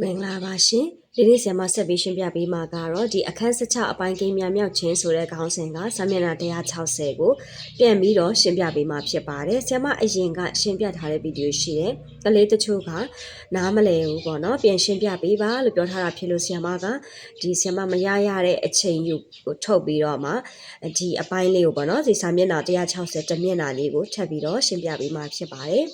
မင်္ဂလာပါရှင်ဒီနေ့ဆရာမဆက်ပြီးရှင်းပြပေးမှာကတော့ဒီအခန်း16အပိုင်းကိန်းများမြောက်ခြင်းဆိုတဲ့ခေါင်းစဉ်ကစာမျက်နှာ160ကိုပြန်ပြီးတော့ရှင်းပြပေးမှာဖြစ်ပါတယ်ဆရာမအရင်ကရှင်းပြထားတဲ့ဗီဒီယိုရှိတယ်ကလေးတချို့ကနားမလည်ဘူးပေါ့နော်ပြန်ရှင်းပြပေးပါလို့ပြောထားတာဖြစ်လို့ဆရာမကဒီဆရာမမရရတဲ့အချိန်ယူကိုထုတ်ပြီးတော့မှဒီအပိုင်းလေးကိုပေါ့နော်ဒီစာမျက်နှာ160တမျက်နှာလေးကိုထပ်ပြီးတော့ရှင်းပြပေးမှာဖြစ်ပါတယ်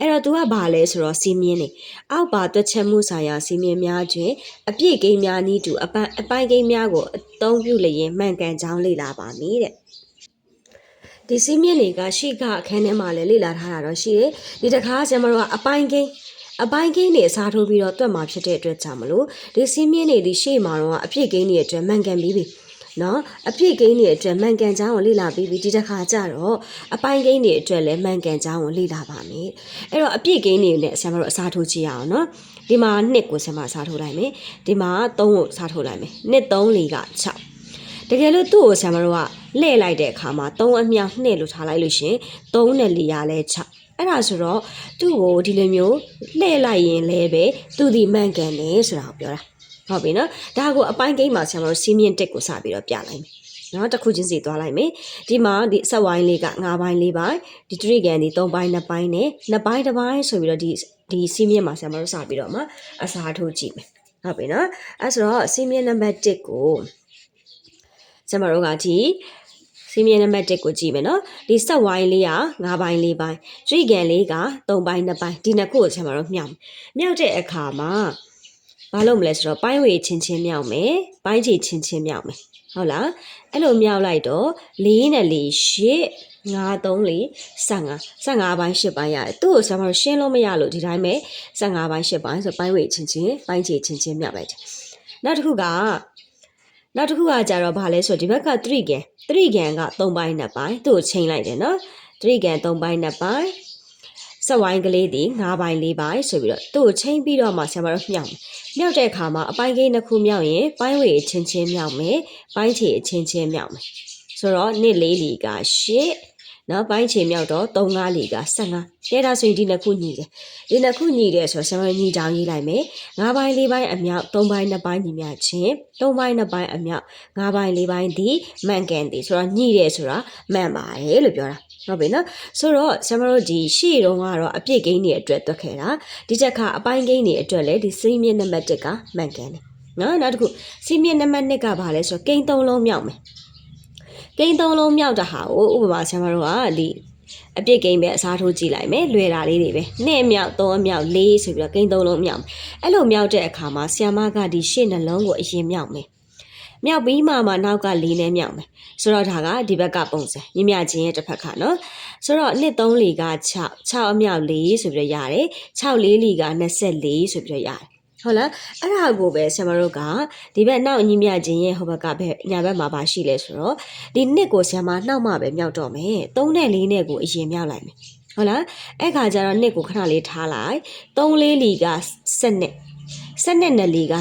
အဲ့တော့ तू ကဘာလဲဆိုတော့စီမင်းနေအောက်ပါတွက်ချက်မှုဆိုင်ရာစီမင်းများတွင်အပြည့်ကိန်းများနည်းတူအပိုင်းအပိုင်းကိန်းများကိုအသုံးပြုလျင်မှန်ကန်ကြောင်းလေ့လာပါမည်တဲ့ဒီစီမင်းတွေကရှေ့ကအခန်းထဲမှာလည်းလေ့လာထားတာတော့ရှိတယ်ဒီတစ်ခါကျမတို့ကအပိုင်းကိန်းအပိုင်းကိန်းတွေအစားထိုးပြီးတော့တွက်မှာဖြစ်တဲ့အတွက်ကြောင့်မလို့ဒီစီမင်းတွေဒီရှေ့မှာတော့အပြည့်ကိန်းတွေအတွက်မှန်ကန်ပြီးပြီ နော်အပြည့်ကိန်းတွေအတွက်မှန်ကန်ကြောင်းကိုလေ့လာပြီးပြီဒီတစ်ခါကျတော့အပိုင်းကိန်းတွေအတွက်လည်းမှန်ကန်ကြောင်းကိုလေ့လာပါမယ်အဲ့တော့အပြည့်ကိန်းတွေနဲ့ဆရာမတို့အစားထိုးကြည့်ရအောင်နော်ဒီမှာ2ကိုဆရာမအစားထိုးလိုက်မယ်ဒီမှာ3ကိုအစားထိုးလိုက်မယ်2 3 4က6တကယ်လို့သူ့ကိုဆရာမတို့ကလှည့်လိုက်တဲ့အခါမှာ3အမြောက်2လို့ထားလိုက်လို့ရှင်3နဲ့4ရလဲ6အဲ့ဒါဆိုတော့သူ့ကိုဒီလိုမျိုးလှည့်လိုက်ရင်လည်းပဲသူဒီမှန်ကန်တယ်ဆိုတာကိုပြောတာ ဟုတ်ပြီနော်ဒါကိုအပိုင်းကိန်းမှာဆရာမတို့စီးမြင့်တက်ကိုစပြီးတော့ပြလိုက်မယ်နော်တစ်ခုချင်းစီသွားလိုက်မယ်ဒီမှာဒီဆက်ဝိုင်းလေးက9ပိုင်း4ပိုင်းဒီထရိကန်ဒီ3ပိုင်း2ပိုင်းနဲ့2ပိုင်း1ပိုင်းဆိုပြီးတော့ဒီဒီစီးမြင့်မှာဆရာမတို့စပြီးတော့မှအစားထိုးကြည့်မယ်ဟုတ်ပြီနော်အဲဆိုတော့စီးမြင့်နံပါတ်1ကိုဆရာမတို့ကဒီစီမီယနံပါတ်1ကိုကြည့်မယ်နော်ဒီဆက်ဝိုင်းလေးက9ပိုင်း4ပိုင်းကျွိကန်လေးက3ပိုင်း2ပိုင်းဒီနှစ်ခုကိုဆရာမတို့မြောက်မြောက်တဲ့အခါမှာ ဘာလုပ်မလဲဆိုတော့ပိုင်းဝေချင်းချင်းမြောက်မယ်ပိုင်းချီချင်းချင်းမြောက်မယ်ဟုတ်လားအဲ့လိုမြောက်လိုက်တော့4နဲ့4 8 9 3 4 15 15ပိုင်း8ပိုင်းရတယ်သူ့ကိုဆရာမတို့ရှင်းလို့မရလို့ဒီတိုင်းပဲ15ပိုင်း8ပိုင်းဆိုပိုင်းဝေချင်းချင်းပိုင်းချီချင်းချင်းမြောက်လိုက်တယ်နောက်တစ်ခုကနောက်တစ်ခုကကြတော့ဗာလဲဆိုဒီဘက်က3ကန်3ကန်က3ပိုင်း2ပိုင်းသူ့ကိုချိန်လိုက်တယ်နော်3ကန်3ပိုင်း2ပိုင်း ဆက်ဝိုင်းကလေးဒီ9ပိုင်း4ပိုင်းဆိုပြီးတော့သူ့ကိုချိန်ပြီးတော့မှဆရာမတို့မြောက်မယ်မြောက်တဲ့အခါမှာအပိုင်းကိန်းတစ်ခုမြောက်ရင်ပိုင်းဝေအချင်းချင်းမြောက်မယ်ပိုင်းချေအချင်းချင်းမြောက်မယ်ဆိုတော့နှစ်လေးလီက8နော်ပိုင်းချေမြောက်တော့3 5လီက15တဲဒါဆိုရင်ဒီနှစ်ခုညီတယ်ဒီနှစ်ခုညီတယ်ဆိုတော့ဆရာမညီတောင်ရေးလိုက်မယ်9ပိုင်း4ပိုင်းအမြောက်3ပိုင်း2ပိုင်းညီမျှချင်း3ပိုင်း2ပိုင်းအမြောက်9ပိုင်း4ပိုင်းဒီမှန်ကန်တယ်ဆိုတော့ညီတယ်ဆိုတာမှန်ပါတယ်လို့ပြောတာ ဟုတ်ပြီနော်ဆိုတော့ဆရာမတို့ဒီရှေ့တုန်းကတော့အပြည့်ကိန်းတွေအတွက်တွက်ခဲ့တာဒီချက်ကအပိုင်းကိန်းတွေအတွက်လည်းဒီစိမ့်မြင့်နံပါတ်1ကမှန်ကန်တယ်နော်နောက်တစ်ခုစိမ့်မြင့်နံပါတ်2ကဘာလဲဆိုတော့ကိန်း3လုံးမြောက်မယ်ကိန်း3လုံးမြောက်တာဟာကိုဥပမာဆရာမတို့ကဒီအပြည့်ကိန်းပဲအစားထိုးကြည့်လိုက်မယ်လွယ်တာလေးတွေပဲနှစ်အမြောက်သုံးအမြောက်လေးဆိုပြီးတော့ကိန်းသုံးလုံးမြောက်မယ်အဲ့လိုမြောက်တဲ့အခါမှာဆီယမကဒီရှေ့နှလုံးကိုအရင်မြောက်မယ် မြောက်ပြီးမှမှနောက်ကလေးနဲ့မြောက်မယ်ဆိုတော့ဒါကဒီဘက်ကပုံစံမြမြချင်းရဲ့တစ်ဖက်ကနော်ဆိုတော့နှစ်3လီက6 6အမြောက်4ဆိုပြီးတော့ရတယ်6လေးလီက24ဆိုပြီးတော့ရတယ်ဟုတ်လားအဲ့ဒါကိုပဲဆရာမတို့ကဒီဘက်နောက်ညီမြချင်းရဲ့ဟိုဘက်ကပဲညာဘက်မှာပါရှိလဲဆိုတော့ဒီနှစ်ကိုဆရာမနှောက်မှပဲမြောက်တော့မယ်3နဲ့4နဲ့ကိုအရင်မြောက်လိုက်မယ်ဟုတ်လားအဲ့ခါကျတော့နှစ်ကိုခဏလေးထားလိုက်3လေးလီက7နှစ် 7နဲ့နဲ့လီက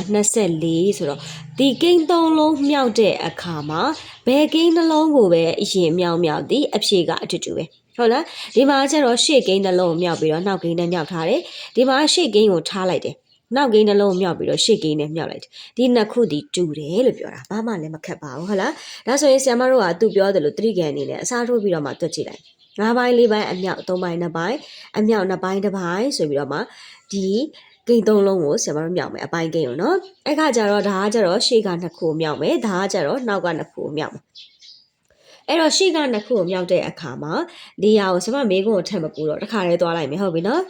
24ဆိုတော့ဒီကိန်း3လုံးမြောက်တဲ့အခါမှာဘယ်ကိန်းနှလုံးကိုပဲအရင်မြောက်မြောက်သည်အဖြေကအတူတူပဲဟုတ်လားဒီမှာကျတော့ရှေ့ကိန်းနှလုံးကိုမြောက်ပြီးတော့နောက်ကိန်းနဲ့မြောက်ထားတယ်ဒီမှာရှေ့ကိန်းကိုထားလိုက်တယ်နောက်ကိန်းနှလုံးမြောက်ပြီးတော့ရှေ့ကိန်းနဲ့မြောက်လိုက်တယ်ဒီနှစ်ခုဒီတူတယ်လို့ပြောတာဘာမှလည်းမခက်ပါဘူးဟုတ်လားဒါဆိုရင်ဆရာမတို့ကသူပြောတယ်လို့သတိကန်အနေနဲ့အစားထိုးပြီးတော့မှတွက်ကြည့်လိုက်၅ပိုင်း၄ပိုင်းအမြောက်၃ပိုင်း၂ပိုင်းအမြောက်၂ပိုင်းတစ်ပိုင်းဆိုပြီးတော့မှဒီ ကိန်းသုံးလုံးကိုဆရာမတို့မြောက်မယ်အပိုင်းကိန်းကိုနော်အဲ့ခါကျတော့ဒါကကျတော့ရှေ့ကနှစ်ခုမြောက်မယ်ဒါကကျတော့နောက်ကနှစ်ခုမြောက်မယ်အဲ့တော့ရှေ့ကနှစ်ခုကိုမြောက်တဲ့အခါမှာဒီဟာကိုဆရာမမေးခွန်းကိုထပ်မပူတော့တစ်ခါတည်းသွားလိုက်မယ်ဟုတ်ပြီနော်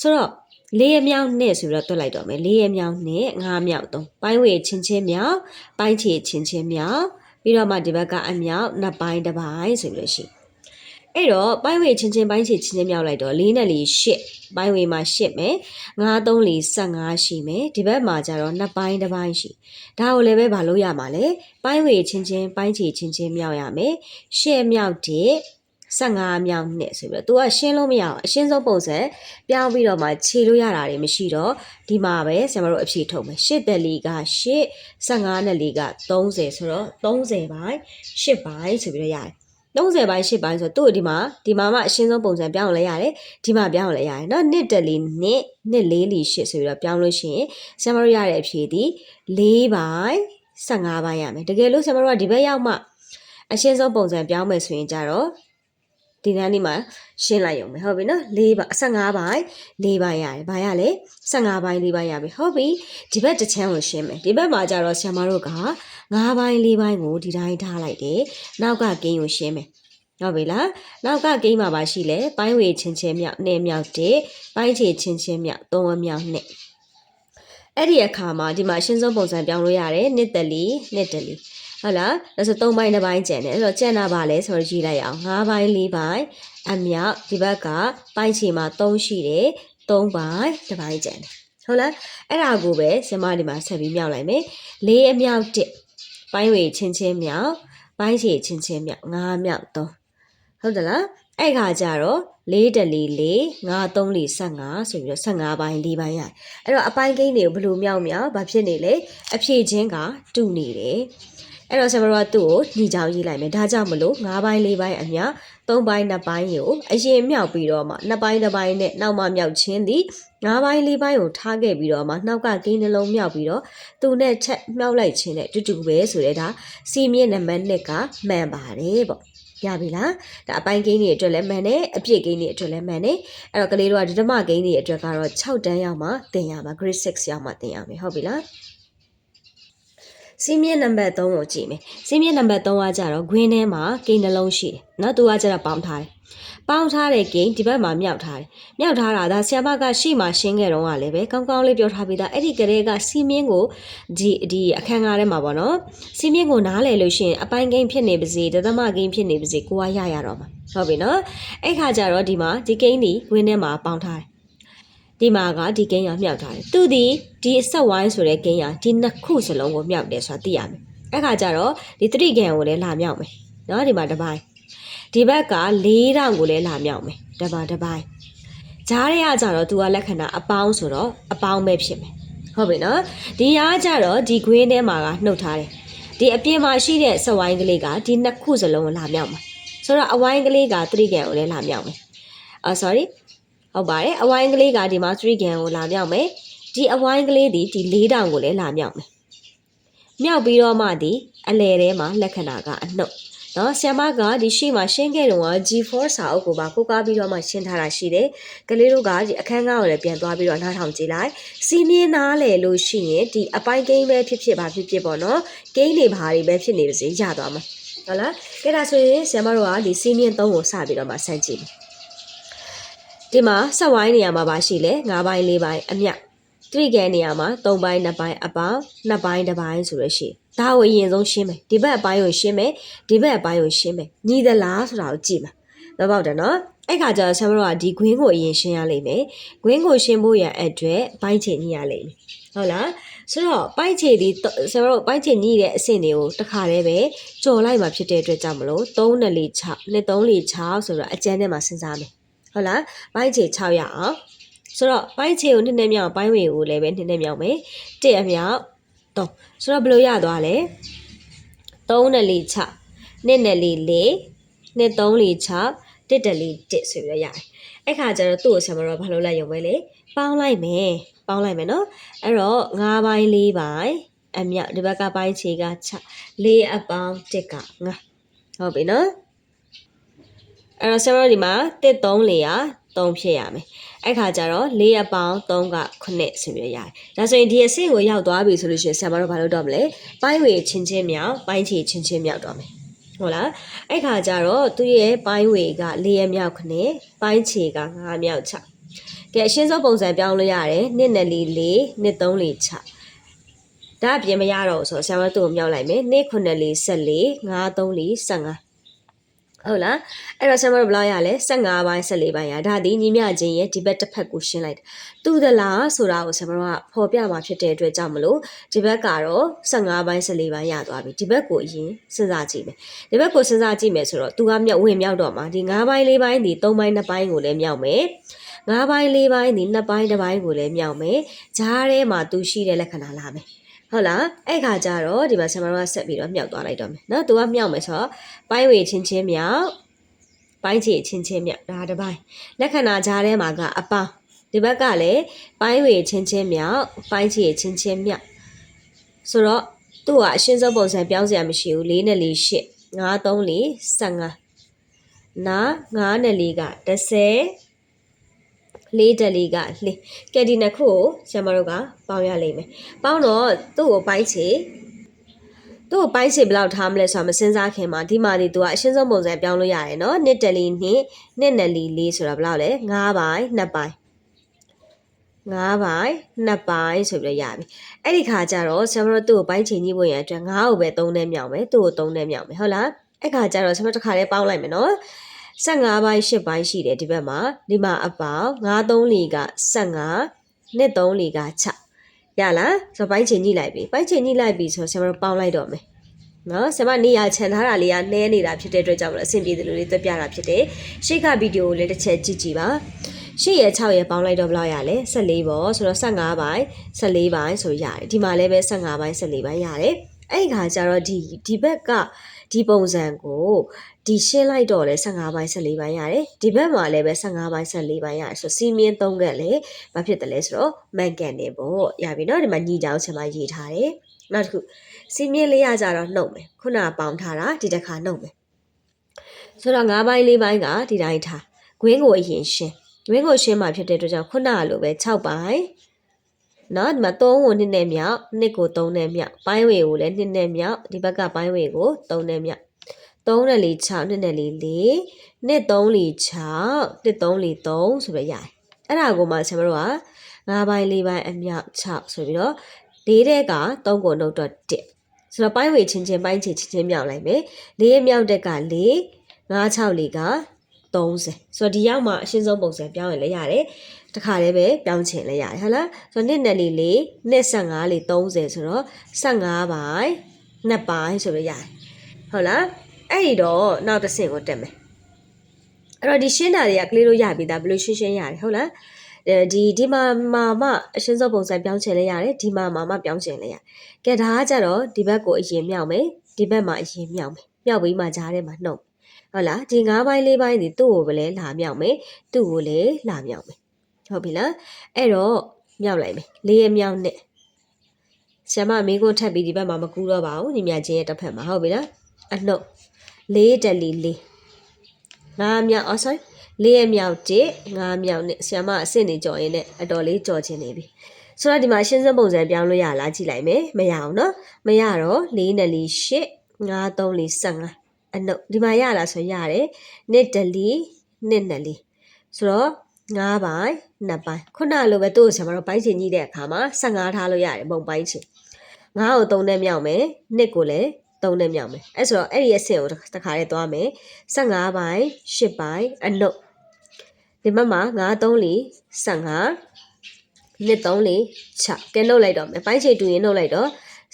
ဆိုတော့လေးရမြောက်နဲ့ဆိုပြီးတော့တွက်လိုက်တော့မယ်လေးရမြောက်နဲ့ငါးမြောက်သုံးပိုင်းဝေချင်းချင်းမြောက်ပိုင်းချေချင်းချင်းမြောက်ပြီးတော့မှဒီဘက်ကအမြောက်နှစ်ပိုင်းတစ်ပိုင်းဆိုပြီးလို့ရှိ အဲ့တော့ပိုင်းဝေချင်းချင်းပိုင်းချေချင်းချင်းမြောက်လိုက်တော့လေးနဲ့လေးရှစ်ပိုင်းဝေမှာရှစ်မယ်ငါးသုံးလေး15ရှိမယ်ဒီဘက်မှာကျတော့နှစ်ပိုင်းတစ်ပိုင်းရှိဒါကိုလည်းပဲမလုပ်ရမှာလေပိုင်းဝေချင်းချင်းပိုင်းချေချင်းချင်းမြောက်ရမယ်ရှစ်မြောက်တဲ့15မြောက်နှစ်ဆိုပြီးတော့ तू ကရှင်းလို့မရအောင်အရှင်းဆုံးပုံစံပြောင်းပြီးတော့မှခြေလို့ရတာတွေမရှိတော့ဒီမှာပဲဆရာမတို့အဖြေထုတ်မယ်8တက်လီက8 15နဲ့လီက30ဆိုတော့30ပိုင်း8ပိုင်းဆိုပြီးတော့ရတယ် 30ပိုင်း8ပိုင်းဆိုတော့သူ့ကိုဒီမှာဒီမှာမှအရှင်းဆုံးပုံစံပြောင်းလဲရတယ်ဒီမှာပြောင်းလဲရတယ်เนาะနှစ်တလီနှစ်နှစ်လေးလီ8ဆိုပြီးတော့ပြောင်းလို့ရှိရင်ဆမ်မတို့ရတဲ့အဖြေဒီ4ပိုင်း15ပိုင်းရမယ်တကယ်လို့ဆမ်မတို့ကဒီဘက်ရောက်မှအရှင်းဆုံးပုံစံပြောင်းမယ်ဆိုရင်ကြတော့ ဒီနားလေးမှာရှင်းလိုက်ရုံပဲဟုတ်ပြီနော်၄ပါ15ပိုင်း၄ပိုင်းရတယ်ဘာရလဲ15ပိုင်း၄ပိုင်းရပြီဟုတ်ပြီဒီဘက်တစ်ချမ်းကိုရှင်းမယ်ဒီဘက်မှာကြတော့ဆရာမတို့က9ပိုင်း၄ပိုင်းကိုဒီတိုင်းထားလိုက်တယ်နောက်ကဂိမ်းကိုရှင်းမယ်ဟုတ်ပြီလားနောက်ကဂိမ်းမှာပါရှိလဲပိုင်းဝေချင်းချင်းမြောက်နဲ့မြောက်တဲ့ပိုင်းချေချင်းချင်းမြောက်သုံးဝမြောက်နဲ့အဲ့ဒီအခါမှာဒီမှာရှင်းဆုံးပုံစံပြောင်းလို့ရတယ်နှစ်တလီနှစ်တလီ ဟုတ်လားဒါဆို3ပိုင်းတစ်ပိုင်းကျန်တယ်အဲ့တော့ကျန်တာပါလဲဆိုတော့ကြည့်လိုက်အောင်5ပိုင်း4ပိုင်းအမြောက်ဒီဘက်ကပိုင်းချီမှာ3ရှိတယ်3ပိုင်းတစ်ပိုင်းကျန်တယ်ဟုတ်လားအဲ့ဒါကိုပဲဆင်မဒီမှာဆက်ပြီးမြောက်လိုက်မယ်4အမြောက်1ပိုင်းဝေချင်းချင်းမြောက်ပိုင်းချီချင်းချင်းမြောက်5မြောက်3ဟုတ်တယ်လားအဲ့ခါကျတော့4တလီ4 5 3လီ15ဆိုပြီးတော့15ပိုင်း4ပိုင်းရတယ်အဲ့တော့အပိုင်းကိန်းတွေကိုဘယ်လိုမြောက်မြောက်ဘာဖြစ်နေလဲအဖြည့်ချင်းကတူနေတယ် အဲ့တော့ဆရာမတို့ကသူ့ကိုညီချောင်းရေးလိုက်မယ်ဒါကြောင့်မလို့၅ပိုင်း၄ပိုင်းအမြ၃ပိုင်း၂ပိုင်းကိုအရင်မြောက်ပြီးတော့မှ၂ပိုင်းတစ်ပိုင်းနဲ့နောက်မှမြောက်ခြင်းသည်၅ပိုင်း၄ပိုင်းကိုထားခဲ့ပြီးတော့မှနောက်ကကိန်းနှလုံးမြောက်ပြီးတော့သူနဲ့ချက်မြောက်လိုက်ခြင်းနဲ့တူတူပဲဆိုတဲ့ဒါစီမြင့်နံပါတ်1ကမှန်ပါတယ်ပေါ့ရပြီလားဒါအပိုင်းကိန်းတွေအတွက်လည်းမှန်တယ်အပြည့်ကိန်းတွေအတွက်လည်းမှန်တယ်အဲ့တော့ကလေးတို့ကဒသမကိန်းတွေအတွက်ကတော့6တန်းရောက်မှသင်ရမှာ grade 6ရောက်မှသင်ရမယ်ဟုတ်ပြီလား စီးမြင့်နံပါတ်3ကိုကြည့်မယ်စီးမြင့်နံပါတ်3ကကြတော့ green ထဲမှာဂိမ်းနှလုံးရှိတယ်နော်သူကကြတော့ပေါင်းထားတယ်ပေါင်းထားတဲ့ဂိမ်းဒီဘက်မှာမြောက်ထားတယ်မြောက်ထားတာဒါဆရာမကရှေ့မှာရှင်းခဲ့တော့ကလည်းပဲကောင်းကောင်းလေးပြောထားပြီးသားအဲ့ဒီကလေးကစီးမြင့်ကိုဒီဒီအခန်းကားထဲမှာပေါ့နော်စီးမြင့်ကိုနားလည်လို့ရှိရင်အပိုင်းဂိမ်းဖြစ်နေပါစေတသမဂိမ်းဖြစ်နေပါစေကိုကရရတော့မှာဟုတ်ပြီနော်အဲ့ခါကျတော့ဒီမှာဒီဂိမ်းဒီ green ထဲမှာပေါင်းထားတယ် ဒီမှာကဒီကိန်းရမြောက်ထားတယ်သူဒီဒီအဆက်ဝိုင်းဆိုတဲ့ကိန်းရဒီနှစ်ခုစလုံးကိုမြောက်တယ်ဆိုတာသိရမယ်အဲ့ခါကျတော့ဒီတတိကံကိုလည်းလာမြောက်မယ်နော်ဒီမှာတစ်ပိုင်းဒီဘက်က၄တောင်ကိုလည်းလာမြောက်မယ်တစ်ပါတစ်ပိုင်းဂျားရဲကကြတော့သူကလက္ခဏာအပေါင်းဆိုတော့အပေါင်းပဲဖြစ်မယ်ဟုတ်ပြီနော်ဒီဟာကကြတော့ဒီ green ထဲမှာကနှုတ်ထားတယ်ဒီအပြင်မှာရှိတဲ့ဆက်ဝိုင်းကလေးကဒီနှစ်ခုစလုံးကိုလာမြောက်မှာဆိုတော့အဝိုင်းကလေးကတတိကံကိုလည်းလာမြောက်မယ်အာ sorry ဟုတ်ပါတယ်အဝိုင်းကလေးကဒီမှာ3ကန်ကိုလာမြောက်မယ်ဒီအဝိုင်းကလေးဒီဒီ၄တောင်ကိုလည်းလာမြောက်မယ်မြောက်ပြီးတော့မှဒီအလဲထဲမှာလက္ခဏာကအနှုတ်နော်ဆီယမကဒီရှေ့မှာရှင်းခဲ့တော့က G4 စာအုပ်ကိုပါကိုကားပြီးတော့မှရှင်းထားတာရှိတယ်ကလေးတို့ကဒီအခန်းကားကိုလည်းပြန်သွားပြီးတော့နားထောင်ကြည့်လိုက်စီမင်းနားလေလို့ရှိရင်ဒီအပိုင်းကိန်းပဲဖြစ်ဖြစ်ပါဖြစ်ဖြစ်ပေါ့နော်ကိန်းတွေဘာတွေပဲဖြစ်နေပါစေရသွားမှာဟုတ်လားကဲဒါဆိုရင်ဆီယမတို့ကဒီစီမင်း3ကိုစပြီးတော့မှစမ်းကြည့်မယ် ဒီမှာဆက်ဝိုင်းနေရာမှာပါရှိလဲ9ပိုင်း4ပိုင်းအမြတ်တရိကန်နေရာမှာ3ပိုင်း2ပိုင်းအပေါင်း2ပိုင်း1ပိုင်းဆိုရရှိဒါကိုအရင်ဆုံးရှင်းမယ်ဒီဘက်အပိုင်းကိုရှင်းမယ်ဒီဘက်အပိုင်းကိုရှင်းမယ်ညီသလားဆိုတာကိုကြည့်မှာတော့ပေါ့တယ်နော်အဲ့ခါကျတော့ဆမ်မတို့ကဒီ green ကိုအရင်ရှင်းရလိမ့်မယ် green ကိုရှင်းဖို့ရအတွက်ပိုင်းချင်ညှိရလိမ့်မယ်ဟုတ်လားဆိုတော့ပိုင်းချေဒီဆရာတို့ပိုင်းချေညှိတဲ့အဆင့်တွေကိုတစ်ခါတည်းပဲကြော်လိုက်မှာဖြစ်တဲ့အတွက်ကြောင့်မလို့3နဲ့4 6နဲ့3 4 6ဆိုတော့အကျန်းထဲမှာစဉ်းစားမယ် ဟုတ်လားပိုင်းချေ6ရအောင်ဆိုတော့ပိုင်းချေကိုနှစ်နဲ့မြောက်ပိုင်းဝေကိုလည်းပဲနှစ်နဲ့မြောက်မယ်တစ်အမြောက်3ဆိုတော့ဘယ်လိုရသွားလဲ3နဲ့4 6နှစ်နဲ့4 4နှစ်3 4 6တစ်တက်လေးတစ်ဆိုပြီးတော့ရတယ်အဲ့ခါကျတော့သူ့ကိုဆရာမတော်ဘာလို့လိုက်ရုံပဲလေပေါင်းလိုက်မယ်ပေါင်းလိုက်မယ်နော်အဲ့တော့9ပိုင်း4ပိုင်းအမြောက်ဒီဘက်ကပိုင်းခြေက6 4အပေါင်း1က9ဟုတ်ပြီနော် အဲ့တော့ဆရာမတို့ဒီမှာ1 3လေးရ3ဖြစ်ရမယ်အဲ့ခါကျတော့4အပေါင်း3က9ဆိုပြီးရတယ်ဒါဆိုရင်ဒီအဆင့်ကိုရောက်သွားပြီဆိုလို့ရှိရင်ဆရာမတို့ဘာလုပ်တော့မလဲပိုင်းဝေချင်းချင်းမြောက်ပိုင်းခြေချင်းချင်းမြောက်တော့မယ်ဟုတ်လားအဲ့ခါကျတော့သူရဲ့ပိုင်းဝေက၄ရမြောက်9ပိုင်းခြေက9မြောက်6ကဲအရှင်းဆုံးပုံစံပြောင်းလို့ရတယ်နှစ်နဲ့လေး၄နှစ်3လေး6ဒါအပြင်မရတော့ဘူးဆိုတော့ဆရာမတို့ကိုမြောက်လိုက်မယ်နှစ်9လေး14 5 3လေး15 ဟုတ်လားအဲ့တော့ဆရာမတို့ဘယ်လောက်ရလဲ15ပိုင်း14ပိုင်းရဒါဒီညီမျှချင်းရဲ့ဒီဘက်တစ်ဖက်ကိုရှင်းလိုက်တာတူသလားဆိုတာကိုဆရာမတို့ကဖော်ပြမှာဖြစ်တဲ့အတွက်ကြောင့်မလို့ဒီဘက်ကတော့15ပိုင်း14ပိုင်းရသွားပြီဒီဘက်ကိုအရင်စဉ်းစားကြည့်မယ်ဒီဘက်ကိုစဉ်းစားကြည့်မယ်ဆိုတော့သူကမြောက်ဝင်မြောက်တော့မှာဒီ9ပိုင်း4ပိုင်းဒီ3ပိုင်း2ပိုင်းကိုလည်းမြောက်မယ်ငါးပိုင်းလေးပိုင်းဒီနှစ်ပိုင်းတစ်ပိုင်းကိုလည်းမြောက်မယ်ဂျားထဲမှာသူရှိတဲ့လက္ခဏာလာမယ် ဟဟုတ်လားအဲ့ခါကျတော့ဒီမှာဆရာမတို့ကဆက်ပြီးတော့မြောက်သွားလိုက်တော့မယ်နော်သူကမြောက်မယ်ဆိုတော့ပိုင်းဝေချင်းချင်းမြောက်ပိုင်းချေချင်းချင်းမြောက်ဒါတစ်ပိုင်းလက္ခဏာကြားထဲမှာကအပေါင်းဒီဘက်ကလည်းပိုင်းဝေချင်းချင်းမြောက်ပိုင်းချေချင်းချင်းမြောက်ဆိုတော့သူ့ကအရှင်းဆုံးပုံစံပြောင်းစရာမရှိဘူး၄နဲ့၄၈9 3 4 15နာ9နဲ့4က30 လေးတက်လေးကလေးကဲဒီနှစ်ခုကိုဆရာမတို့ကပေါင်းရလိမ့်မယ်ပေါင်းတော့သူ့ကိုပိုင်းချေသူ့ကိုပိုင်းချေဘယ်လောက်ထားမလဲဆိုတာမစဉ်းစားခင်မှာဒီမှာဒီသူကအရှင်းဆုံးပုံစံပြောင်းလို့ရတယ်နော်နှစ်တက်လေးနှစ်နှစ်နယ်လီလေးဆိုတာဘယ်လောက်လဲ9ပိုင်း2ပိုင်း9ပိုင်း2ပိုင်းဆိုပြီးတော့ရပြီအဲ့ဒီခါကျတော့ဆရာမတို့သူ့ကိုပိုင်းချေညှိဖို့ရန်အတွက်9ကိုပဲ3နဲ့မြောက်မယ်သူ့ကို3နဲ့မြောက်မယ်ဟုတ်လားအဲ့ခါကျတော့ဆရာမတစ်ခါလေးပေါင်းလိုက်မယ်နော် 15ပိုင်း8ပိုင်းရှိတယ်ဒီဘက်မှာဒီမှာအပေါင်း9 3လီက15နှစ်3လီက6ရလားဆိုတော့ပိုင်းချင်ညှိလိုက်ပြီပိုင်းချင်ညှိလိုက်ပြီဆိုတော့ဆရာမတို့ပေါင်းလိုက်တော့မယ်နော်ဆရာမနေရာခြံထားတာလေးကနှဲနေတာဖြစ်တဲ့အတွက်ကြောင့်မလို့အဆင်ပြေတယ်လို့လေးတွေ့ပြတာဖြစ်တယ်ရှေ့ကဗီဒီယိုကိုလည်းတစ်ချက်ကြည့်ကြည့်ပါရှေ့ရ6ရပေါင်းလိုက်တော့ဘယ်လောက်ရလဲ14ပေါ့ဆိုတော့15ပိုင်း14ပိုင်းဆိုရတယ်ဒီမှာလည်းပဲ15ပိုင်း14ပိုင်းရတယ်အဲ့ဒီခါကျတော့ဒီဒီဘက်ကဒီပုံစံကို ဒီရှင်းလိုက်တော့လဲ15ပိုင်း14ပိုင်းရတယ်ဒီဘက်မှာလည်းပဲ15ပိုင်း14ပိုင်းရတယ်ဆိုစီမင်း3ကက်လည်းဘာဖြစ်တယ်လဲဆိုတော့မန်ကန်နေပေါ့ရပြီเนาะဒီမှာညီတောင်ချက်မှရေးထားတယ်နောက်တစ်ခုစီမင်းလေးရကြတော့နှုတ်မယ်ခုနကပေါင်းထားတာဒီတစ်ခါနှုတ်မယ်ဆိုတော့5ပိုင်း4ပိုင်းကဒီတိုင်းထားဂွင်းကိုအရင်ရှင်းဂွင်းကိုရှင်းမှဖြစ်တဲ့အတွက်ကြောင့်ခုနကလိုပဲ6ပိုင်းနော်ဒီမှာ3ကို2နဲ့မြောက်2ကို3နဲ့မြောက်ပိုင်းဝေကိုလည်း2နဲ့မြောက်ဒီဘက်ကပိုင်းဝေကို3နဲ့မြောက် 3နဲ့4 6 2နဲ့4 4နှစ်3 4 6နှစ်3 4 3ဆိုပြီးရတယ်အဲ့ဒါကိုမှကျွန်တော်တို့က5ပိုင်း4ပိုင်းအမြောက်6ဆိုပြီးတော့၄တဲ့က3ကိုနှုတ်တော့1ဆိုတော့ပိုင်းဝေချင်းချင်းပိုင်းချင်ချင်းချင်းမြောက်လိုက်မယ်၄ရဲ့မြောက်တက်က4 5 6လေးက30ဆိုတော့ဒီရောက်မှအရှင်းဆုံးပုံစံပြောင်းရင်လည်းရတယ်တခါတည်းပဲပြောင်းချင်လည်းရတယ်ဟုတ်လားဆိုတော့နှစ်နဲ့လေးလေးနှစ်15လေး30ဆိုတော့15ပိုင်းနှစ်ပိုင်းဆိုပြီးရတယ်ဟုတ်လား အဲ့ဒီတော့နောက်တစ်ဆင့်ကိုတက်မယ်အဲ့တော့ဒီရှင်းတာတွေကကလေးတို့ရပြီဒါဘယ်လိုရှင်းရှင်းရတယ်ဟုတ်လားအဲဒီဒီမှာမာမအရှင်းဆုံးပုံစံပြောင်းချင်လဲရတယ်ဒီမှာမာမပြောင်းချင်လဲရတယ်ကဲဒါကကြတော့ဒီဘက်ကိုအရင်မြောက်မယ်ဒီဘက်မှာအရင်မြောက်မယ်မြောက်ပြီးမှကြားထဲမှာနှုတ်ဟုတ်လားဒီ၅ပိုင်း၄ပိုင်းဒီသူ့ကိုပဲလဲလာမြောက်မယ်သူ့ကိုလည်းလာမြောက်မယ်ဟုတ်ပြီလားအဲ့တော့မြောက်လိုက်မယ်လေးရမြောက်နဲ့ဆ iam မင်းကိုထပ်ပြီးဒီဘက်မှာမကူတော့ပါဘူးညီမချင်းရဲ့တစ်ဖက်မှာဟုတ်ပြီလားအနှုတ် လေးတက်လီလေးငါးမြောက်အော် sorry လေးရမြောက်တစ်ငါးမြောက်နဲ့ဆ iam အစ်စ်နေကြော်ရင်လည်းအတော်လေးကြော်ချင်နေပြီဆိုတော့ဒီမှာရှင်းစင်းပုံစံပြောင်းလို့ရလားကြည့်လိုက်မယ်မရအောင်နော်မရတော့၄နဲ့၄၈၅3 4 15အနုတ်ဒီမှာရလားဆိုရတယ်နှစ်တလီနှစ်နှစ်လီဆိုတော့9ပိုင်း2ပိုင်းခုနလိုပဲသူ့ကိုဆရာမတို့ပိုင်းချင်ကြီးတဲ့အခါမှာ15ထားလို့ရတယ်ပုံပိုင်းချင်9ကို3နဲ့မြောက်မယ်နှစ်ကိုလည်း 3နဲ့မြောက်မယ်အဲ့ဆိုတော့အဲ့ဒီအဆင့်ကိုတစ်ခါလေးသွားမယ်15ပိုင်း10ပိုင်းအနုတ်ဒီဘက်မှာ9 3လီ15နှစ်3လီ6ကဲနှုတ်လိုက်တော့မယ်ပိုင်းချင်တူရင်နှုတ်လိုက်တော့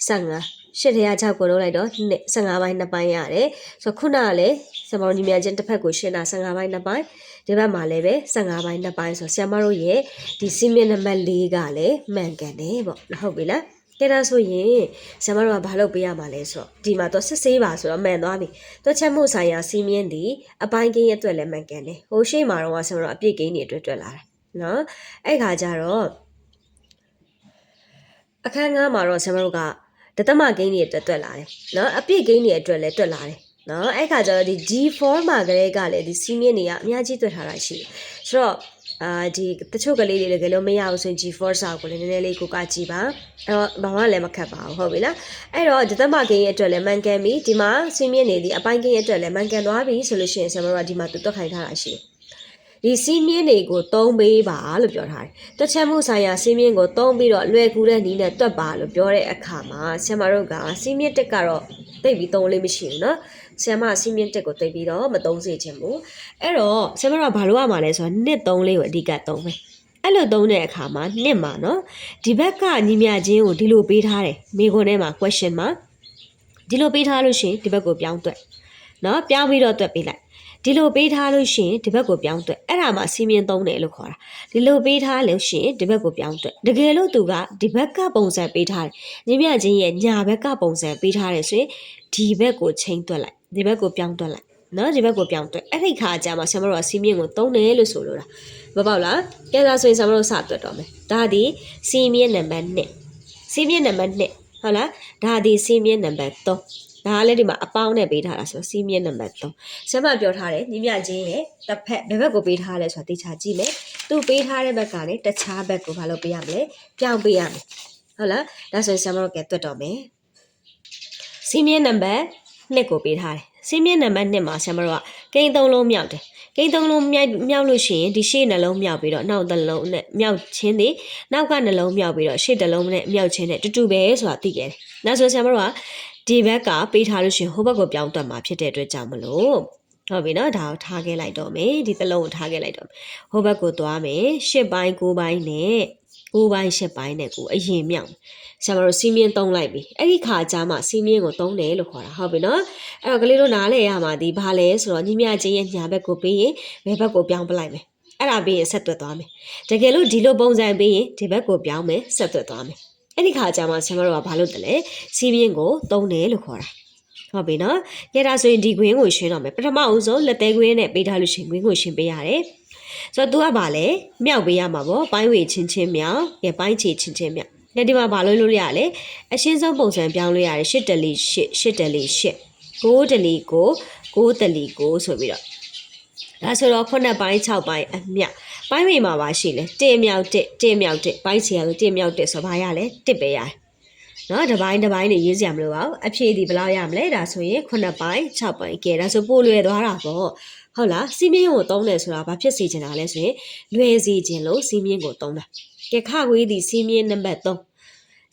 15ရှစ်ထရ6ကိုလုံးလိုက်တော့နှစ်15ပိုင်း2ပိုင်းရတယ်ဆိုတော့ခုနကလည်းစမောင်ညီမချင်းတစ်ဖက်ကိုရှင်းတာ15ပိုင်း2ပိုင်းဒီဘက်မှာလည်းပဲ15ပိုင်း2ပိုင်းဆိုဆ iam တို့ရဲ့ဒီစီမင်းနံပါတ်4ကလည်းမှန်ကန်တယ်ပေါ့ဟုတ်ပြီလား ကဲဒါဆိုရင်ဆ iam တို့ကဘာလုပ်ပေးရမှာလဲဆိုတော့ဒီမှာတော့စစ်ဆေးပါဆိုတော့မှန်သွားပြီတော့ချက်မှုဆိုင်ရာစီမင်းဒီအပိုင်းကင်းရဲ့အတွက်လည်းမှန်ကန်တယ်ဟိုရှိမှာတော့ဆ iam တို့အပြည့်ကင်းတွေအတွက်တွေ့လာတယ်နော်အဲ့ခါကျတော့အခန်းငါးမှာတော့ဆ iam တို့ကတသမဂိမ်းတွေအတွက်တွက်လာတယ်နော်အပြည့်ဂိမ်းတွေအတွက်လည်းတွက်လာတယ်နော်အဲ့ခါကျတော့ဒီ G4 မှာကလေးကလည်းဒီစီးမြင့်တွေကအများကြီးတွက်ထားတာရှိတယ်ဆိုတော့ အာဒီတချို့ကလေးတွေလည်းလုံးမရဘူးဆိုရင် G4 စာကိုလည်းနည်းနည်းလေးကိုကကြည့်ပါအဲ့တော့ဘာမှလည်းမခတ်ပါဘူးဟုတ်ပြီလားအဲ့တော့ဒီသမဂိမ်းရဲ့အတွက်လည်းမှန်ကန်ပြီဒီမှာစီးမြင့်နေဒီအပိုင်းဂိမ်းရဲ့အတွက်လည်းမှန်ကန်သွားပြီဆိုလို့ရှိရင်ဆရာမတို့ကဒီမှာတွက်ခိုင်းထားတာရှိတယ်ဒီစီးမြင့်တွေကိုသုံးပေးပါလို့ပြောထားတယ်။တွက်ချက်မှုဆိုင်ရာစီးမြင့်ကိုသုံးပြီးတော့လွယ်ကူတဲ့နည်းနဲ့တွက်ပါလို့ပြောတဲ့အခါမှာဆရာမတို့ကစီးမြင့်တက်ကတော့တိတ်ပြီးသုံးလေးမရှိဘူးနော်။ ဆရာမစီးမြင့်တက်ကိုတိတ်ပြီးတော့မသုံးစေချင်ဘူး။အဲ့တော့ဆရာမတို့ကဘာလို့ရမှာလဲဆိုတော့နှစ်သုံးလေးကိုအဓိကသုံးမယ်။အဲ့လိုသုံးတဲ့အခါမှာနှစ်မှာနော်ဒီဘက်ကညီမချင်းကိုဒီလိုပေးထားတယ်မိခွန်းထဲမှာ question မှာဒီလိုပေးထားလို့ရှိရင်ဒီဘက်ကိုပြောင်းတွက်နော်ပြောင်းပြီးတော့တွက်ပေးလိုက်ဒီလိုပေးထားလို့ရှိရင်ဒီဘက်ကိုပြောင်းတွက်အဲ့ဒါမှစီမင်းသုံးတယ်လို့ခေါ်တာဒီလိုပေးထားလို့ရှိရင်ဒီဘက်ကိုပြောင်းတွက်တကယ်လို့သူကဒီဘက်ကပုံစံပေးထားတယ်ညီမချင်းရဲ့ညာဘက်ကပုံစံပေးထားတယ်ဆိုရင်ဒီဘက်ကိုချိန်တွက်လိုက် ဒီဘက်ကိုပြောင်းတွက်လိုက်နော်ဒီဘက်ကိုပြောင်းတွက်အဲ့ဒီခါကျမှဆရာမတို့ကစီမင်းကိုသုံးတယ်လို့ဆိုလိုတာမပေါ့လားကဲဒါဆိုရင်ဆရာမတို့စတွက်တော့မယ်ဒါဒီစီမင်းနံပါတ်1စီမင်းနံပါတ်2ဟုတ်လားဒါဒီစီမင်းနံပါတ်3ဒါကလည်းဒီမှာအပေါင်းနဲ့ပေးထားတာဆိုစီမင်းနံပါတ်3ဆရာမပြောထားတယ်ညီမချင်းရဲ့တစ်ဖက်ဘယ်ဘက်ကိုပေးထားလဲဆိုတာသိချကြည့်မယ်သူပေးထားတဲ့ဘက်ကလည်းတခြားဘက်ကိုဘာလို့ပေးရမလဲပြောင်းပေးရမယ်ဟုတ်လားဒါဆိုရင်ဆရာမတို့ကဲတွက်တော့မယ်စီမင်းနံပါတ် 2ကိုပေးထားတယ်စီမင်းနံပါတ်2မှာဆရာမတို့ကကိန်းသုံးလုံးမြောက်တယ်ကိန်းသုံးလုံးမြောက်မြောက်လို့ရှိရင်ဒီရှေ့နှလုံးမြောက်ပြီးတော့နောက်တစ်လုံးနဲ့မြောက်ချင်းဒီနောက်ကနှလုံးမြောက်ပြီးတော့ရှေ့တစ်လုံးနဲ့မြောက်ချင်းနဲ့တူတူပဲဆိုတာသိခဲ့တယ်။နောက်ဆိုဆရာမတို့ကဒီဘက်ကပေးထားလို့ရှိရင်ဟိုဘက်ကိုပြောင်းတွက်မှာဖြစ်တဲ့အတွက်ကြောင့်မလို့ဟုတ်ပြီနော်ဒါကိုထားခဲ့လိုက်တော့မယ်ဒီတစ်လုံးကိုထားခဲ့လိုက်တော့မယ်ဟိုဘက်ကိုသွားမယ်ရှစ်ပိုင်း၉ပိုင်းနဲ့ ၉ပိုင်းရှစ်ပိုင်းနဲ့ကိုအရင်မြောက်ဆရာမတို့စီမင်းသုံးလိုက်ပြီအဲ့ဒီခါကျမှစီမင်းကိုသုံးတယ်လို့ခေါ်တာဟုတ်ပြီနော်အဲ့တော့ကလေးတို့နားလဲရမှာဒီဘာလဲဆိုတော့ညီမချင်းရဲ့ညာဘက်ကိုပေးရင်ဘယ်ဘက်ကိုပြောင်းပလိုက်မယ်အဲ့ဒါပြီးရင်ဆက်သွက်သွားမယ်တကယ်လို့ဒီလိုပုံစံပေးရင်ဒီဘက်ကိုပြောင်းမယ်ဆက်သွက်သွားမယ်အဲ့ဒီခါကျမှဆရာမတို့ကဘာလုပ်တယ်လဲစီမင်းကိုသုံးတယ်လို့ခေါ်တာဟုတ်ပြီနော်။ကြဲဒါဆိုရင်ဒီခွင်းကိုရှင်းတော့မယ်။ပထမဦးဆုံးလက်သေးခွင်းနဲ့ပေးထားလို့ရှရင်ခွင်းကိုရှင်းပေးရတယ်။ ဆိုတော့ तू ကဘာလဲမြောက်ပေးရမှာပေါ့။ပိုင်းဝေချင်းချင်းမြောက်။ကြဲပိုင်းချေချင်းချင်းမြောက်။ကြဲဒီမှာဘာလို့လို့ရလဲ။အရှင်းဆုံးပုံစံပြောင်းလို့ရတယ်ရှစ်တလီရှစ်ရှစ်တလီရှစ်ကိုးတလီကိုကိုးတလီကိုဆိုပြီးတော့ဒါဆိုတော့ခုနှစ်ပိုင်း6ပိုင်းအမြောက်ပိုင်းဝေမှာပါရှိလဲတစ်မြောက်တစ်တစ်မြောက်တစ်ပိုင်းချေရလို့တစ်မြောက်တစ်ဆိုဘာရလဲတစ်ပဲရတယ်နော်တစ်ပိုင်းတစ်ပိုင်းနေရေးစရာမလိုပါဘူးအဖြည့်ဒီဘယ်လောက်ရမလဲဒါဆိုရင်9ပိုင်း6ပိုင်းကဲဒါဆိုပို့လွယ်သွားတာပေါ့ ဟုတ်လားစီမင်းကိုတုံးတယ်ဆိုတာဘာဖြစ်စေချင်တာလဲဆိုရင်လွယ်စေချင်လို့စီမင်းကိုတုံးတာကဲခခွေးဒီစီမင်းနံပါတ်3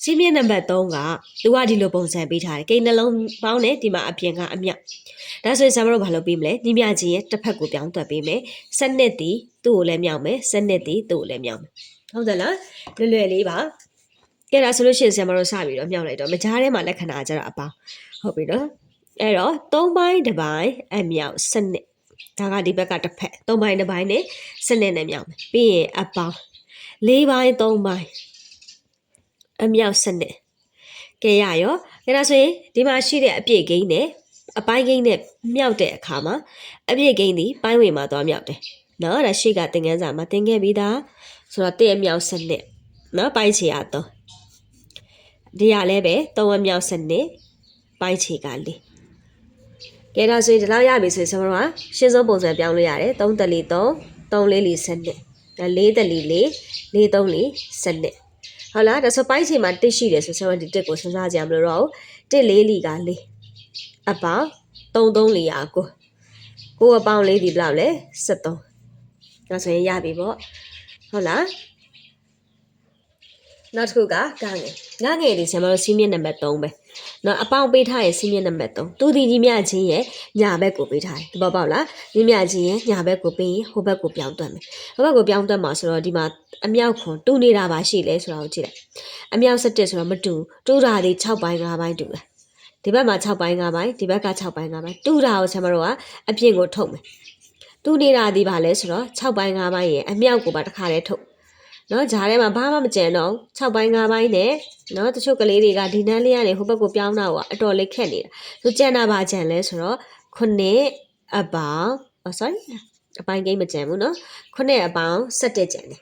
စီမင်းနံပါတ်3ကသူကဒီလိုပုံစံပေးထားတယ်ကိန်းနှလုံးပေါင်းတယ်ဒီမှာအပြင်ကအမြောက်ဒါဆိုရင်ဆရာမတို့ဘာလုပ်ပေးမလဲညီမကြီးရဲ့တစ်ဖက်ကိုပြောင်းသွက်ပေးမယ်စနစ်တီသူ့ကိုလည်းမြောက်မယ်စနစ်တီသူ့ကိုလည်းမြောက်မယ်ဟုတ်တယ်လားလွယ်လွယ်လေးပါကဲဒါဆိုလို့ရှိရင်ဆရာမတို့စပြီးတော့မြောက်လိုက်တော့မကြားထဲမှာလက္ခဏာကြတော့အပေါင်းဟုတ်ပြီနော်အဲ့တော့၃ပိုင်းတစ်ပိုင်းအမြောက်စနစ် ဒါကဒီဘက်ကတစ်ဖက်၃ပိုင်းတစ်ပိုင်းနဲ့စနစ်နဲ့မြောက်မယ်ပြီးရင်အပေါင်း၄ပိုင်း၃ပိုင်းအမြောက်စနစ်ကဲရရောကဲဒါဆိုရင်ဒီမှာရှိတဲ့အပြည့်ကိန်းနဲ့အပိုင်းကိန်းနဲ့မြောက်တဲ့အခါမှာအပြည့်ကိန်းဒီပိုင်းဝင်မှာသွားမြောက်တယ်နော်ဒါရှိကသင်ခန်းစာမှာသင်ခဲ့ပြီးသားဆိုတော့တဲ့မြောက်စနစ်နော်ပိုင်းချီရတော့ဒီရလဲပဲသုံးဝက်မြောက်စနစ်ပိုင်းချေကလေး ကဲဒါဆိုရင်ဒီလောက်ရပြီဆိုရင်ကျွန်တော်တို့ကရှင်းဆုံးပုံစံပြောင်းလို့ရတယ်3တလီ3 3လေးလီစနစ်4တလီ4 4 3လီစနစ်ဟုတ်လားဒါဆိုပိုင်းချေမှာတစ်ရှိတယ်ဆိုကျွန်တော်ဒီတစ်ကိုစဉ်းစားကြရမလို့တော့တစ်လေးလီက4အပေါင်း3 3လီရကိုကိုအပေါင်းလေးဒီဘယ်လောက်လဲ73ဒါဆိုရင်ရပြီပေါ့ဟုတ်လား နောက်တစ်ခုကကငယ်ငငယ်ဒီဆရာမတို့စီးမြင့်နံပါတ်3ပဲနော်အပေါင်းပေးထားရဲ့စီးမြင့်နံပါတ်3သူဒီညီမချင်းရဲ့ညာဘက်ကိုပေးထားတယ်တပေါက်ပေါက်လားညီမချင်းရဲ့ညာဘက်ကိုပေးရင်ဟိုဘက်ကိုပြောင်းသွက်မယ်ဟိုဘက်ကိုပြောင်းသွက်မှာဆိုတော့ဒီမှာအမြောက်ခွန်တူနေတာပါရှိလဲဆိုတာကိုကြည့်လိုက်အမြောက်7ဆိုတော့မတူတူတာလေး6ပိုင်း5ပိုင်းတူတယ်ဒီဘက်မှာ6ပိုင်း5ပိုင်းဒီဘက်က6ပိုင်း5ပိုင်းတူတာကိုဆရာမတို့ကအပြင်ကိုထုတ်မယ်တူနေတာဒီပါလဲဆိုတော့6ပိုင်း5ပိုင်းရဲ့အမြောက်ကိုပါတစ်ခါလဲထုတ် နော်ဂျားထဲမှာဘာမှမကြံတော့6ပိုင်း5ပိုင်းနဲ့နော်တချို့ကလေးတွေကဒီနန်းလေးကနေဟိုဘက်ကိုပြောင်းတာကအတော်လေးခက်နေတာသူကြံတာပါကြံလဲဆိုတော့ခုနှစ်အပေါင်း oh sorry အပိုင်းကိန်းမကြံဘူးနော်ခုနှစ်အပေါင်း17ကြံတယ်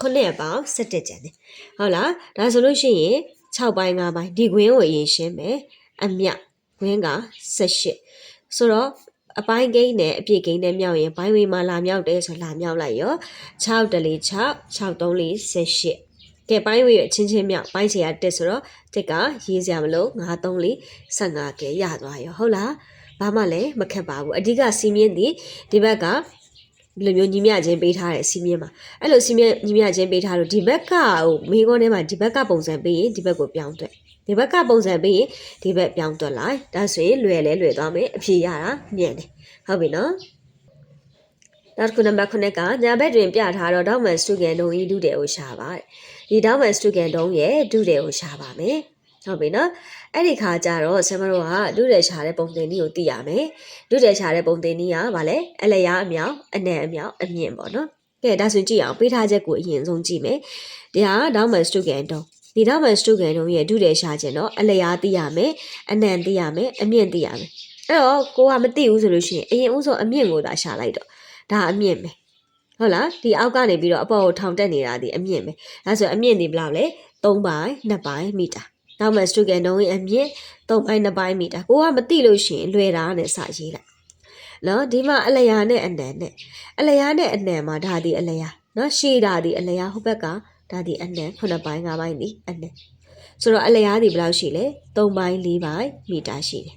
ခုနှစ်အပေါင်း17ကြံတယ်ဟုတ်လားဒါဆိုလို့ရှိရင်6ပိုင်း5ပိုင်းဒီခွင်းကိုအရင်ရှင်းမယ်အမြခွင်းက18ဆိုတော့ အပိုင်းကိန်းနဲ့အပြည့်ကိန်းနဲ့မြောက်ရင်ဘိုင်းဝေမှာလာမြောက်တယ်ဆိုလာမြောက်လိုက်ရော6တလီ6 6 3လီ18ကဲပိုင်းဝေအချင်းချင်းမြောက်ပိုင်းစီရတက်ဆိုတော့တက်ကရေးစရာမလို9 3လီ15ကဲရသွားရောဟုတ်လားဘာမှလည်းမခက်ပါဘူးအဓိကစီမင်းဒီဒီဘက်ကဒီလိုမျိုးညီမချင်းပေးထားတဲ့စီမင်းမှာအဲ့လိုစီမင်းညီမချင်းပေးထားလို့ဒီဘက်ကဟိုမိကောထဲမှာဒီဘက်ကပုံစံပေးရင်ဒီဘက်ကိုပြောင်းသွက် ဒီဘက်ကပုံစံပေးရင်ဒီဘက်ပြောင်းသွက်လိုက်ဒါဆိုရင်လွယ်လဲလွယ်သွားမယ်အဖြေရတာမြင်တယ်ဟုတ်ပြီနော်နောက်တစ်ခုနံပါတ်9ကညာဘက်တွင်ပြထားတော့ဒေါက်မန်စတူကန်ဒုံဤဒုတယ်ကိုရှာပါတယ်ဒီဒေါက်မန်စတူကန်ဒုံရဲ့ဒုတယ်ကိုရှာပါမယ်ဟုတ်ပြီနော်အဲ့ဒီခါကျတော့ဆရာမတို့ကဒုတယ်ရှာတဲ့ပုံသင်နည်းကိုသိရမယ်ဒုတယ်ရှာတဲ့ပုံသင်နည်းကဗာလဲအလျားအမြောက်အနံအမြောက်အမြင့်ပေါ့နော်ကဲဒါဆိုကြည့်အောင်ပေးထားချက်ကိုအရင်ဆုံးကြည့်မယ်ဒီဟာဒေါမန်စတုကန်တုံး ဒီဒေါမန်စတုကန်တုံးရဲ့ဒုတယ်ရှာခြင်းတော့အလျားသိရမယ်အနံသိရမယ်အမြင့်သိရမယ်အဲ့တော့ကိုကမသိဘူးဆိုလို့ရှိရင်အရင်ဦးဆုံးအမြင့်ကိုသာရှာလိုက်တော့ဒါအမြင့်ပဲဟုတ်လားဒီအောက်ကနေပြီးတော့အပေါ်ကိုထောင်တက်နေတာဒီအမြင့်ပဲဒါဆိုအမြင့်ဒီဘယ်လောက်လဲ3ပိုင်း2ပိုင်းမီတာနောက်မှစတုကန်တုံးရဲ့အမြင့်3ပိုင်း2ပိုင်းမီတာကိုကမသိလို့ရှိရင်လွယ်တာနဲ့စရေးလိုက်နော်ဒီမှာအလျာနဲ့အနံနဲ့အလျာနဲ့အနံမှာဒါဒီအလျာနော်ရှေ့ဒါဒီအလျာဟိုဘက်က ဒါဒီအနံ9ပိုင်း5ပိုင်းဒီအနံဆိုတော့အလျာဒီဘယ်လောက်ရှိလဲ3ပိုင်း4ပိုင်းမီတာရှိတယ်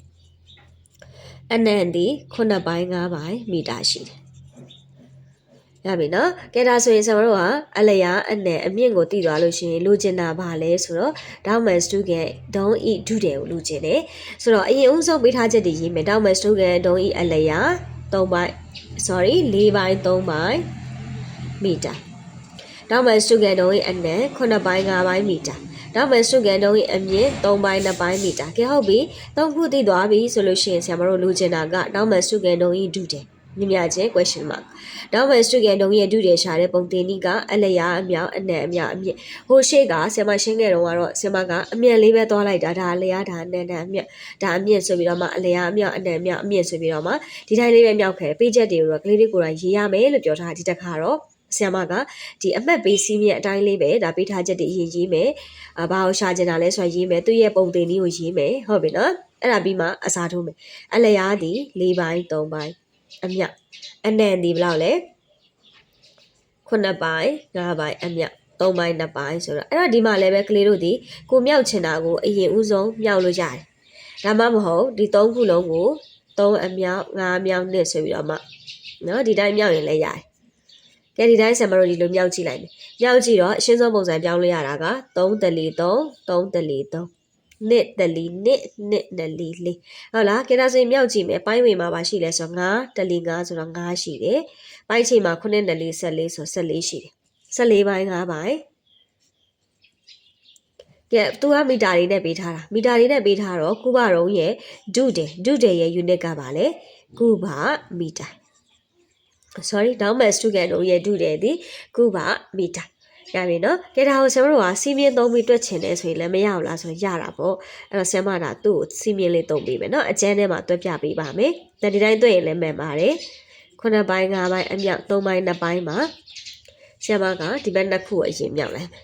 အနံဒီ9ပိုင်း5ပိုင်းမီတာရှိတယ်ရပြီနော်ကဲဒါဆိုရင်ကျွန်တော်တို့ကအလျာအနယ်အမြင့်ကိုတည်သွားလို့ရှိရင်လိုချင်တာဘာလဲဆိုတော့ဒေါမန်စတူကန်ဒုံဤဒုတယ်ကိုလိုချင်တယ်ဆိုတော့အရင်ဦးဆုံးပေးထားချက်တွေရေးမယ်ဒေါမန်စတူကန်ဒုံဤအလျာ3ပိုင်း sorry 4ပိုင်း3ပိုင်းမီတာ ဒေါမန်စတူကန်ဒုံဤအနယ်9ပိုင်း5ပိုင်းမီတာနောက်မယ်စုကန်တုံးရဲ့အမြင့်3ပိုင်း2ပိုင်းမီတာကဲဟုတ်ပြီသုံးခုသိသွားပြီဆိုလို့ရှိရင်ဆရာမတို့လိုချင်တာကနောက်မယ်စုကန်တုံးရဲ့ဒုတယ်မြင်မြချင်း question mark နောက်မယ်စုကန်တုံးရဲ့ဒုတယ်ရှာတဲ့ပုံတင်နီကအလျာအမြောက်အနက်အမြောက်အမြင့်ဟိုရှေ့ကဆရာမရှင်းခဲ့တော့ကတော့ဆရာမကအမြင့်လေးပဲသွားလိုက်တာဒါအလျာဒါအနက်အမြင့်ဒါအမြင့်ဆိုပြီးတော့မှအလျာအမြောက်အနက်အမြောက်အမြင့်ဆိုပြီးတော့မှဒီတိုင်းလေးပဲမြောက်ခဲ့ပေးချက်တွေကိုတော့ကလေးလေးကိုယ်တိုင်ရေးရမယ်လို့ပြောထားဒီတစ်ခါတော့ ဆရာမကဒီအမှတ်ပေးစီးမြင့်အတိုင်းလေးပဲဒါပေးထားချက်တွေရေးရေးမယ်အာဘာကိုရှာကျင်တာလဲဆိုရေးမယ်သူ့ရဲ့ပုံတင်လေးကိုရေးမယ်ဟုတ်ပြီနော်အဲ့ဒါပြီးမှအစားထိုးမယ်အလျားဒီ၄ပိုင်း၃ပိုင်းအမြတ်အနံဒီဘယ်လောက်လဲ9ပိုင်း9ပိုင်းအမြတ်3ပိုင်း2ပိုင်းဆိုတော့အဲ့တော့ဒီမှာလည်းပဲကလေးတို့ဒီကိုမြောက်ချင်တာကိုအရင်ဦးဆုံးမြောက်လို့ရတယ်ဒါမှမဟုတ်ဒီ3ခုလုံးကို3အမြောက်5အမြောက်နဲ့ဆိုပြီးတော့မှနော်ဒီတိုင်းမြောက်ရင်လည်းရတယ် ကဲဒီတိုင်းဆံမတို့ဒီလိုမြောက်ကြည့်လိုက်မယ်မြောက်ကြည့်တော့အရှင်းဆုံးပုံစံပြောင်းလို့ရတာက3တလီ3 3တလီ3နှစ်တလီနှစ်နှစ်တလီလေးဟုတ်လားကဲဒါဆိုရင်မြောက်ကြည့်မယ်ပိုင်းဝင်မှာပါရှိလဲဆိုတော့9တလီ9ဆိုတော့9ရှိတယ်ပိုင်းချိန်မှာ9တလီ14ဆို14ရှိတယ်14ပိုင်း9ပိုင်းကဲသူကမီတာတွေနဲ့ပေးထားတာမီတာတွေနဲ့ပေးထားတော့ကုဘရုံးရဲ့ဒုတယ်ဒုတယ်ရဲ့ unit ကပါလေကုဘမီတာ sorry down mass to get တို့ရဲ့ဒုတယ်ဒီကုဘမီတာရပြီနော်ကဲဒါကိုဆရာမတို့ကစီးမြင့်သုံးပြီးတွက်ချင်တယ်ဆိုရင်လည်းမရဘူးလားဆိုရင်ရတာပေါ့အဲ့တော့ဆရာမကသူ့ကိုစီးမြင့်လေးသုံးပေးမယ်နော်အကျန်းထဲမှာတွက်ပြပေးပါမယ်ဒါဒီတိုင်းတွက်ရင်လည်းမှန်ပါတယ်ခုနှစ်ပိုင်း၅ပိုင်းအမြောက်၃ပိုင်း၂ပိုင်းမှာဆရာမကဒီဘက်နှစ်ခုကိုအရင်မြောက်လိုက်မယ်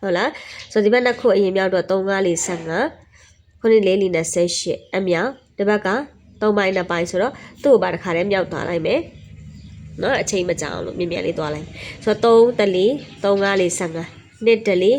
ဟုတ်လားဆိုဒီဘက်နှစ်ခုအရင်မြောက်တော့3 5 4 15ခုနှစ်4 4 28အမြောက်ဒီဘက်က3ပိုင်း2ပိုင်းဆိုတော့သူ့ကိုပါတစ်ခါတည်းမြောက်သွားလိုက်မယ် နော်အချိန်မကြာအောင်လို့မြင်မြန်လေးသွားလိုက်ဆိုတော့3တလီ3 5 4 15နှစ်တလီ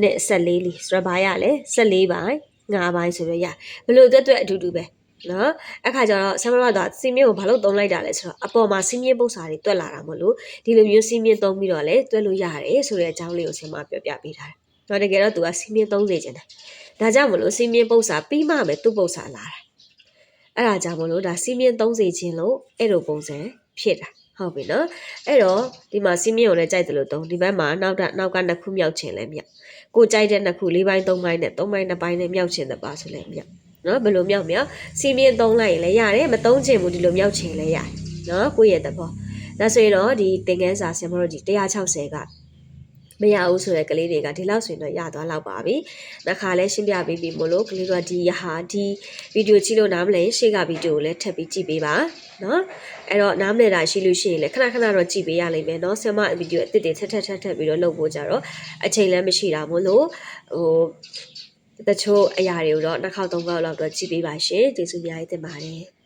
နှစ်14လီဆိုတော့ဘာရလဲ14ပိုင်း5ပိုင်းဆိုတော့ရဘလို့အတွက်အတွက်အတူတူပဲနော်အခါကျတော့ဆမ်မရတော့စီမင်းကိုဘာလို့သုံးလိုက်တာလဲဆိုတော့အပေါ်မှာစီမင်းပု္ပ္ပစာတွေတွက်လာတာမလို့ဒီလိုမျိုးစီမင်းသုံးပြီးတော့လဲတွက်လို့ရတယ်ဆိုတဲ့အကြောင်းလေးကိုဆင်မပြောပြပေးထားတယ်။တော့တကယ်တော့သူကစီမင်းသုံးစေချင်တယ်။ဒါကြောင့်မလို့စီမင်းပု္ပ္ပစာပြီးမှပဲသူ့ပု္ပ္ပစာလာတာ။အဲ့ဒါကြောင့်မလို့ဒါစီမင်းသုံးစေခြင်းလို့အဲ့လိုပုံစံ ဖြစ်တာ။ဟုတ်ပြီနော်အဲ့တော့ဒီမှာစီမင်းကိုလည်းကြိုက်တယ်လို့သုံးဒီဘက်မှာနောက်ကနောက်ကနှစ်ခုမြောက်ခြင်းလည်းမြောက်ကိုကြိုက်တဲ့နှစ်ခု၄ပိုင်း၃ပိုင်းနဲ့၃ပိုင်း၂ပိုင်းနဲ့မြောက်ခြင်းတပါဆိုလည်းမြောက်နော်ဘယ်လိုမြောက်မြောက်စီမင်းသုံးလိုက်ရင်လည်းရတယ်မသုံးချင်ဘူးဒီလိုမြောက်ချင်လည်းရတယ်နော်ကိုယ့်ရဲ့သဘောဒါဆိုရင်တော့ဒီသင်ခန်းစာဆင်မတို့ဒီ160က မရဘူးဆိုတဲ့ကလေးတွေကဒီလောက်ဆိုရင်တော့ရသွားလောက်ပါပြီ။တစ်ခါလဲရှင်းပြပေးပြီမို့လို့ကလေးတို့ကဒီရဟာဒီဗီဒီယိုကြည့်လို့နားမလဲရှေ့ကဗီဒီယိုကိုလည်းထပ်ပြီးကြည့်ပေးပါနော်။အဲ့တော့နားမလဲတာရှိလို့ရှိရင်လည်းခဏခဏတော့ကြည့်ပေးရလိမ့်မယ်နော်။ဆင်မဗီဒီယိုအစ်စ်တွေထပ်ထပ်ထပ်ထပ်ပြီးတော့လုပ်ဖို့ကြတော့အချိန်လည်းမရှိတာမို့လို့ဟိုတချို့အရာတွေကိုတော့နှစ်ခေါက်သုံးခေါက်လောက်တော့ကြည့်ပေးပါရှင်ကျေးဇူးများကြီးတင်ပါတယ်